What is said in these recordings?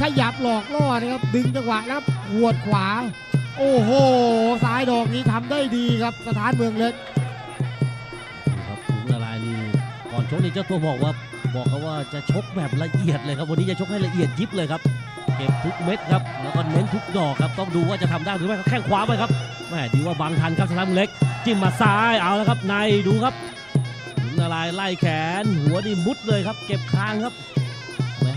ขยับหลอกล่อนะครับ ดึงจังหวะนะครับหัวดขวา โอ้โหซ้ายดอกนี้ทำได้ดีครับสถานเมืองเล็กครับถุงละลายนี่ก่อนชกนี่เจ้าตัวบอกว่าบอกเขาว่าจะชกแบบละเอียดเลยครับวันนี้จะชกให้ละเอียดยิบเลยครับเก็บทุกเม็ดครับแล้วก็เน้นทุกดอกครับต้องดูว่าจะทำได้หรือไม่แข้งขวาไปครับแม่ดีว่าบังทันครับสถานเมืองเล็ก จิ้มมาซ้ายเอาแล้วครับในดูครับถุงละลายไล่แขน หัวนี่มุดเลยครับ เก็บคางครับ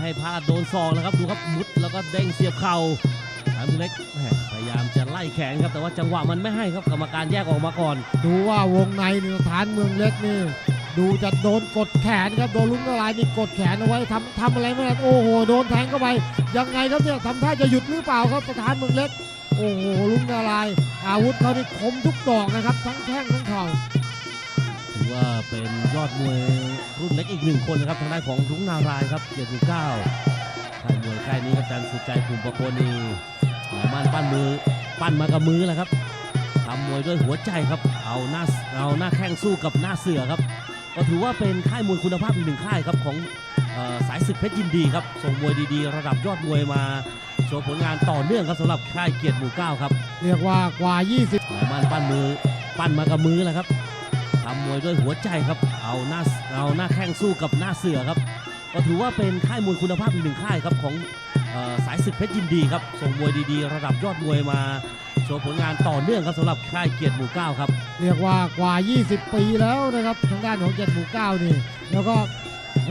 ให้พลาดโดนซองนะครับดูครับมุดแล้วก็เด้งเสียบเข่าสถานเมืองเล็กพยายามจะไล่แขนครับแต่ว่าจังหวะมันไม่ให้ครับกรรมการแยกออกมาก่อน ดูว่าวงในนี่สถานเมืองเล็กนี่ดูจะโดนกดแขนครับโดนลุงละลายนี่กดแขนเอาไว้ทำทำอะไรไม่ได้โอ้โหโดนแทงเข้าไปยังไงครับเนี่ยทำท่าจะหยุดหรือเปล่าครับสถานเมืองเล็ก โอ้โหลุงละลาย อาวุธเขานี่คมทุกดอกนะครับทั้งแข้งทั้งเข่า ว่าเป็นยอดมวยรุ่นเล็กอีกหนึ่งคนนะครับทางด้านของรุ้งนารายณ์ครับเกียรติเก้าค่ายมวยค่ายนี้ครับอาจารย์สุดใจภูมิประโคนนี่หมายมั่นปั้นมือปั้นมากับมือแหละครับทำมวยด้วยหัวใจครับ เอาหน้าเอาหน้าแข้งสู้กับหน้าเสือครับ ก็ถือว่าเป็นค่ายมวยคุณภาพอีกหนึ่งค่ายครับของเออสายศึกเพชรยินดีครับ ส่งมวยดีๆ ระดับยอดมวยมาโชว์ผลงานต่อเนื่องครับสำหรับค่ายเกียรติหมู่เก้าครับ เรียกว่ากว่า 20หมายมั่นปั้นมือปั้นมากับมือแหละครับ ทำมวยด้วยหัวใจครับ เอาหน้าเอาหน้าแข้งสู้กับหน้าเสือครับ ก็ถือว่าเป็นค่ายมวยคุณภาพอีกหนึ่งค่ายครับของเออสายศึกเพชรยินดีครับ ส่งมวยดีๆ ระดับยอดมวยมาโชว์ผลงานต่อเนื่องครับสำหรับค่ายเกียรติหมู่เก้าครับ เรียกว่ากว่า 20 ปีแล้วนะครับทางด้านของเจ็ดหมู่เก้านี่ แล้วก็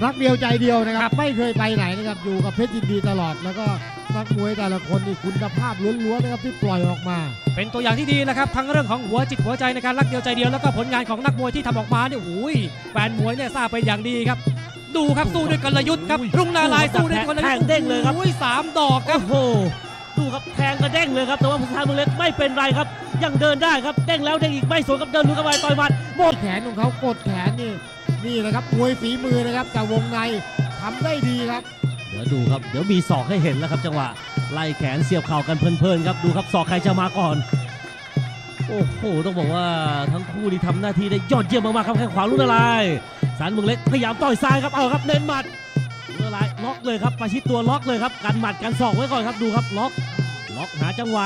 รักเดียวใจเดียวนะครับ ไม่เคยไปไหนนะครับอยู่กับเพชรยินดีตลอดแล้วก็ นักมวยแต่ละคนนี่คุณภาพล้วนๆนะครับที่ปล่อยออกมา เป็นตัวอย่างที่ดีนะครับทั้งเรื่องของหัวจิตหัวใจในการรักเดียวใจเดียวแล้วก็ผลงานของนักมวยที่ทำออกมาเนี่ยโอ้ยแฟนมวยเนี่ยทราบเป็นอย่างดีครับ ดูครับสู้ด้วยกลยุทธ์ครับโอ้ยรุ่งนาลายณ์สู้ด้วยกลยุทธ์แทงเด้งเลยครับโอ้ยสามดอกครับโอ้โหดูครับแทงกระเด้งเลยครับแต่ว่าผู้ชายมือเล็กไม่เป็นไรครับ ยังเดินได้ครับเด้งแล้วเด้งอีกไม่สวนกับเดินลุกเข้าไปต่อยหมัดหมดแขนของเขากดแขนนี่นี่นะครับมวยฝีมือนะครับแต่วงในทำได้ดีครับ เดี๋ยวดูครับ เดี๋ยวมีศอกให้เห็นแล้วครับ จังหวะไล่แขนเสียบเข่ากันเพลินๆครับ ดูครับศอกใครจะมาก่อน โอ้โห ต้องบอกว่าทั้งคู่นี่ทำหน้าที่ได้ยอดเยี่ยมมากๆครับแข้งขวาลุ้นอะไรสารเมืองเล็กพยายามต่อยซ้ายครับ เอาครับเน้นหมัดลุ้นอะไรล็อกเลยครับประชิดตัวล็อกเลยครับ กันหมัดกันศอกไว้ก่อนครับ ดูครับล็อก ล็อกหาจังหวะ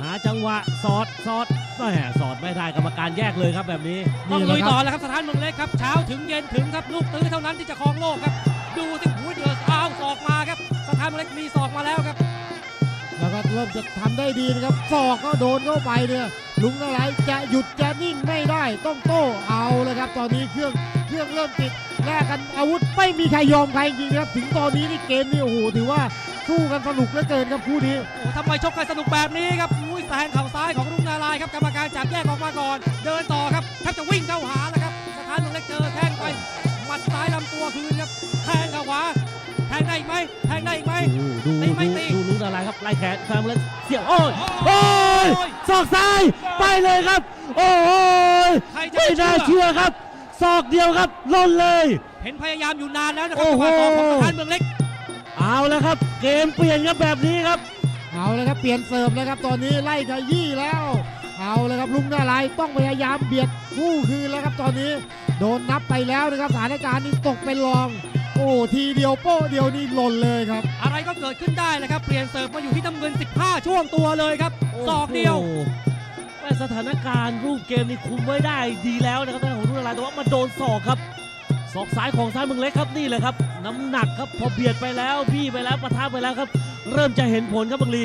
หาจังหวะสอดสอดแหมสอดไม่ได้กรรมการแยกเลยครับแบบนี้ ต้องนี่แหลุละยครับต่อแล้วครับสถานเมืองเล็กครับ เช้าถึงเย็นถึงครับลูกตื้อเท่านั้นที่จะครองโลกครับ ดูสิหูเดื อดอ้าวศอกมาครับสถานเมืองเล็กมีศอกมาแล้วครับ แล้วก็เริ่มจะทำได้ดีนะครับศอกก็โดนเข้าไปเนี่ยลุงอะไรจะหยุดจะนิ่งไม่ได้ต้องโต้เอาเลยครับ ตอนนี้เครื่องเครื่องเริ่มติดแลกกันอาวุธไม่มีใครยอมใครจริงๆนะครับ ถึงตอนนี้นี่เกมนี่โอ้โหถือว่าสู้กันสนุกเหลือเกินครับคู่นี้โอ้ทำไมชกกันสนุกแบบนี้ครับอุ้ยแทงเข่าซ้ายของรุ่งนาลายณ์ครับกรรมการจับแยกออกมาก่อน เดินต่อครับแทบจะวิ่งเข้าหาแล้ว อีกไหมแทงได้อีกไหมดูดูตีดูไม่ตีดูลุ้นอะไรครับไล่แขนแฟนเมืองเล็กเสียบโอ้ยโอ้ยศอกซ้ายไปเลยครับ โอ้ยใครจะไม่ไปน่าเชื่อเชื่อครับศอกเดียวครับล่นเลย เห็นพยายามอยู่นานแล้วนะครัโอ้บจังหโหวะต่อของสถานเมืองเล็ก เอาแล้วครับ เกมเปลี่ยนครับแบบนี้ครับ เอาเลยครับเปลี่ยนเสิร์ฟแล้วครับตอนนี้ไล่ขยี้แล้ว เอาเลยครับลุงนาลายณ์ต้องพยายามเบียดคู่คืนแล้วครับตอนนี้ โดนนับไปแล้วนะครับสถานการณ์นี้ตกเป็นรอง โอ้ทีเดียวโป้เดียวนี่หล่นเลยครับ อะไรก็เกิดขึ้นได้นะครับ เปลี่ยนเสิร์ฟมาอยู่ที่น้ำเงิน 15 ช่วงตัวเลยครับศอกเดียวโอ้โหแต่สถานการณ์รูปเกมนี่คุมไว้ได้ดีแล้วนะครับทางด้านของรุ่นอะไรแต่ว่ามาโดนศอกครับศอกซ้ายของซ้ายเมืองเล็กครับนี่แหละครับ น้ำหนักครับพอเบียดไปแล้วบี้ไปแล้วปะทะไปแล้วครับ เริ่มจะเห็นผลครับบังลี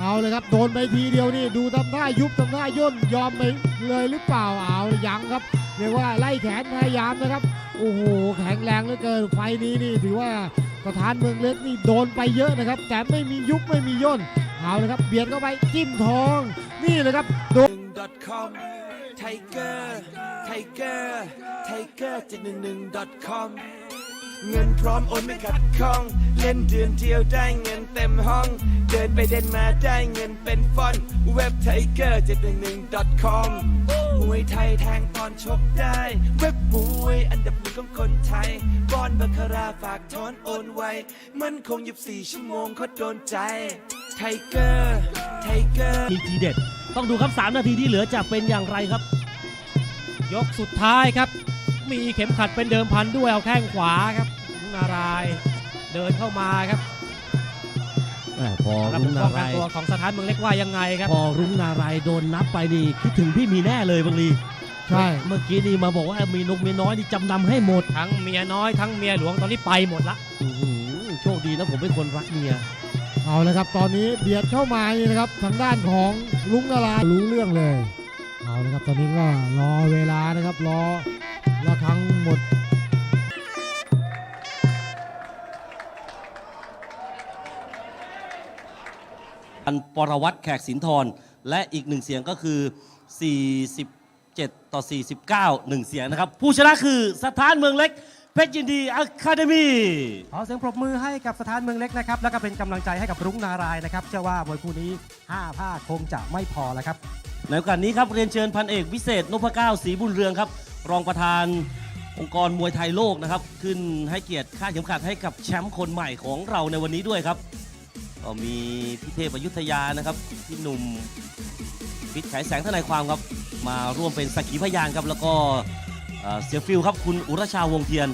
เอาเลยครับ โดนไปทีเดียวนี่ดูทำท่ายุบทำท่าย่นยอมไปเลยหรือเปล่าเอายังครับ เรียกว่าไล่แขนพยายามนะครับ โอ้โหแข็งแรงเหลือเกินไฟนี้นี่ถือว่าสถานเมืองเล็กนี่โดนไปเยอะนะครับ แต่ไม่มียุบไม่มีย่นเอาเลยครับเบียดเข้าไปจิ้มทอง นี่เลยครับโดน Tiger Tiger Tiger 711 com เงินพร้อมโอนไม่ขัดข้อง เล่นเดือนเดียวได้เงินเต็มห้อง เดินไปเดินมาได้เงินเป็นฟอนต์เว็บ Tiger 711 com มวยไทยแทงตอนชกได้ เว็บมวยอันดับหนึ่งของคนไทยบอนบัคคาราฝากถอนโอนไว มันคง24ชั่วโมงเขาโดนใจ Tiger Tiger มีทีเด็ด ต้องดูครับ 3 นาทีที่เหลือจะเป็นอย่างไรครับ ยกสุดท้ายครับ มีเข็มขัดเป็นเดิมพันด้วยเอาแข้งขวาครับลุงนารายณ์เดินเข้ามาครับอ่าพอรับรุ้งป้นาองกันรายตัวของสถานเมืองเล็กว่ายังไงครับ พอรุ้งนารายโดนนับไปนี่คิดถึงพี่มีแน่เลยบางลีใช่ เมื่อกี้นี่มาบอกว่ามีนกเมียน้อยนี่จำนำให้หมด ทั้งเมียน้อยทั้งเมียหลวงตอนนี้ไปหมดละอื้อหือโชคดีนะผมเป็นคนรักเมีย เอาเลยครับ ตอนนี้เบียดเข้ามานี่นะครับทางด้านของลุงนารายณ์รู้เรื่องเลย เอาเลยครับตอนนี้ก็รอเวลานะครับรอ ระครั้งหมด อันปรวัตรแขกสินทรและอีกหนึ่งเสียงก็คือ 47 ต่อ 49 หนึ่งเสียงนะครับ ผู้ชนะคือสถานเมืองเล็ก เพชรยินดีอะคาเดมี่ ขอเสียงปรบมือให้กับสถานเมืองเล็กนะครับ แล้วก็เป็นกำลังใจให้กับรุ้งนารายณ์นะครับเชื่อว่ามวยคู่นี้5ภาคคงจะไม่พอแล้วครับ ในโอกาสนี้ครับเรียนเชิญพันเอกวิเศษนพเก้าศรีบุญเรืองครับ รองประธานองค์กรมวยไทยโลกนะครับ ขึ้นให้เกียรติค่าเข็มขัดให้กับแชมป์คนใหม่ของเราในวันนี้ด้วยครับ ก็มีพี่เทพอยุธยานะครับพี่หนุ่มพิษไขแสงทนายความครับ มาร่วมเป็นสักขีพยานครับ แล้วก็เอ่อเสียฟิลครับคุณอุรชาวงเทียน